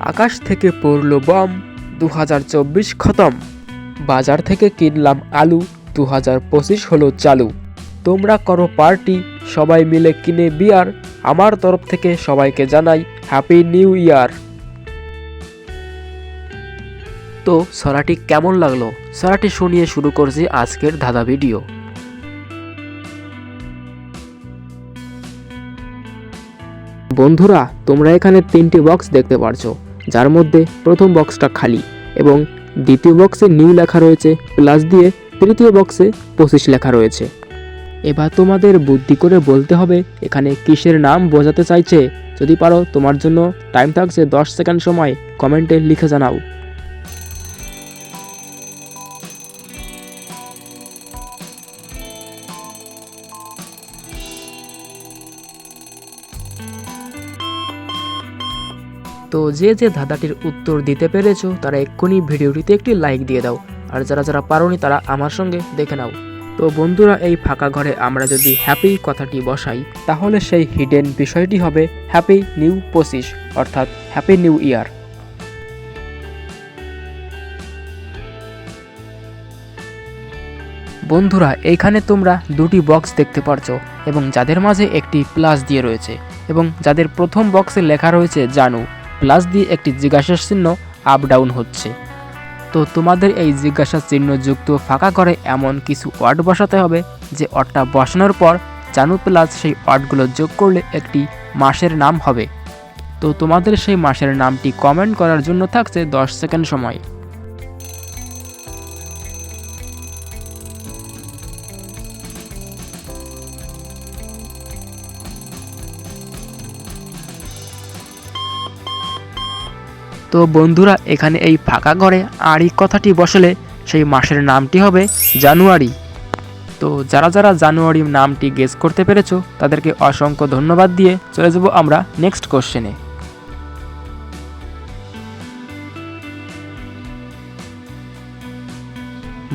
আকাশ থেকে পড়ল বম দু হাজার চব্বিশ খতম। বাজার থেকে কিনলাম আলু দু হাজার পঁচিশ হলো চালু। তোমরা করো পার্টি, সবাই মিলে কিনে বিয়ার। আমার তরফ থেকে সবাইকে জানাই হ্যাপি নিউ ইয়ার তো, সরাটি কেমন লাগল? সরাটি শুনিয়ে শুরু করছি আজকের ধাঁধা ভিডিও। বন্ধুরা, তোমরা এখানে তিনটি বক্স দেখতে পারছ। যার মধ্যে প্রথম বক্সটা খালি এবং দ্বিতীয় বক্সে নিউ লেখা রয়েছে প্লাস দিয়ে তৃতীয় বক্সে পঁচিশ লেখা রয়েছে। এবার তোমাদের বুদ্ধি করে বলতে হবে, এখানে কিসের নাম বোঝাতে চাইছে? যদি পারো, তোমার জন্য টাইম থাকছে দশ সেকেন্ড সময় কমেন্টে লিখে জানাও। তো যে যে ধাঁধাটির উত্তর দিতে পেরেছ, তারা এক্ষুনি ভিডিওটিতে একটি লাইক দিয়ে দাও। আর যারা যারা পারোনি, তারা আমার সঙ্গে দেখে নাও। তো বন্ধুরা, এই ফাঁকা ঘরে আমরা যদি হ্যাপি কথাটি বসাই, তাহলে সেই হিডেন বিষয়টি হবে হ্যাপি নিউ পঁচিশ অর্থাৎ হ্যাপি নিউ ইয়ার বন্ধুরা এইখানে তোমরা দুটি বক্স দেখতে পারছ, এবং যাদের মাঝে একটি প্লাস দিয়ে রয়েছে, এবং যাদের প্রথম বক্সে লেখা রয়েছে জানু। প্লাস দিয়ে একটি জিজ্ঞাসা চিহ্ন আপ ডাউন হচ্ছে। তো তোমাদের এই জিজ্ঞাসা চিহ্ন যুক্ত ফাঁকা করে এমন কিছু ওয়ার্ড বসাতে হবে যে ওয়ার্ডটা বসানোর পর চানু প্লাস সেই ওয়ার্ডগুলো যোগ করলে একটি মাসের নাম হবে। তো তোমাদের সেই মাসের নামটি কমেন্ট করার জন্য থাকছে দশ সেকেন্ড সময়। তো বন্ধুরা, এখানে এই ফাঁকা ঘরে আড়ি কথাটি বসলে সেই মাসের নামটি হবে জানুয়ারি। তো যারা যারা জানুয়ারি নামটি গেস করতে পেরেছ, তাদেরকে অসংখ্য ধন্যবাদ দিয়ে চলে যাব আমরা নেক্সট কোশ্চেনে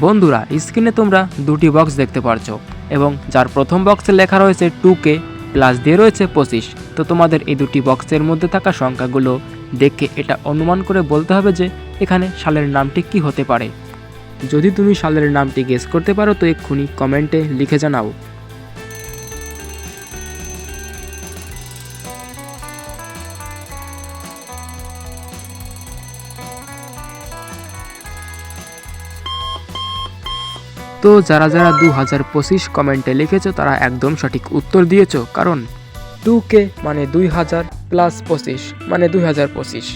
বন্ধুরা স্ক্রিনে তোমরা দুটি বক্স দেখতে পারছ এবং যার প্রথম বক্সে লেখা রয়েছে টু কে প্লাস দিয়ে রয়েছে পঁচিশ। তো তোমাদের এই দুটি বক্সের মধ্যে থাকা সংখ্যাগুলো দেখে এটা অনুমান করে বলতে হবে যে এখানে সালের নামটি কি হতে পারে। যদি তুমি সালের নামটি গেস করতে পারো, তো এক্ষুনি কমেন্টে লিখে জানাও। তো যারা যারা দু হাজার পঁচিশ কমেন্টে লিখেছো, তারা একদম সঠিক উত্তর দিয়েছ। কারণ টু কে মানে দুই হাজার প্লাস পঁচিশ মানে দুই হাজার পঁচিশ।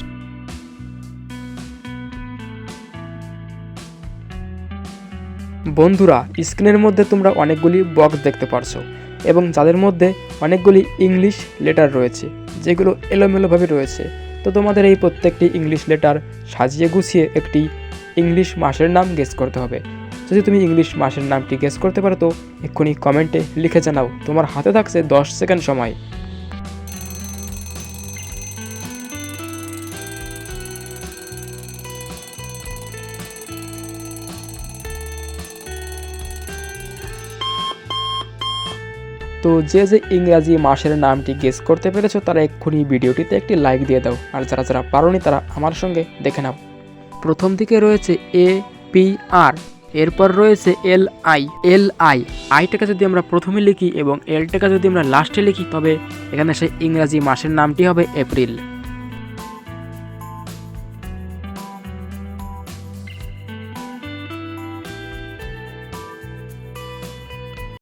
বন্ধুরা, স্ক্রিনের মধ্যে তোমরা অনেকগুলি বক্স দেখতে পারছ এবং যাদের মধ্যে অনেকগুলি ইংলিশ লেটার রয়েছে, যেগুলো এলোমেলোভাবে রয়েছে, তো তোমাদের এই প্রত্যেকটি ইংলিশ লেটার সাজিয়ে গুছিয়ে একটি ইংলিশ মাসের নাম গেস করতে হবে। যদি তুমি ইংলিশ মাসের নামটি গেস করতে পারো, তো এক্ষুনি কমেন্টে লিখে জানাও, তোমার হাতে থাকছে দশ সেকেন্ড সময়। তো যে যে ইংরাজি মাসের নামটি গেস করতে পেরেছ, তারা এক্ষুনি ভিডিওটিতে একটি লাইক দিয়ে দাও। আর যারা যারা পারোনি, তারা আমার সঙ্গে দেখে নাও। প্রথম দিকে রয়েছে এ পি আর এরপর রয়েছে এল আই এল আই আইটাকে যদি আমরা প্রথমে লিখি এবং এলটাকে যদি আমরা লাস্টে লিখি, তবে এখানে সেই ইংরাজি মাসের নামটি হবে এপ্রিল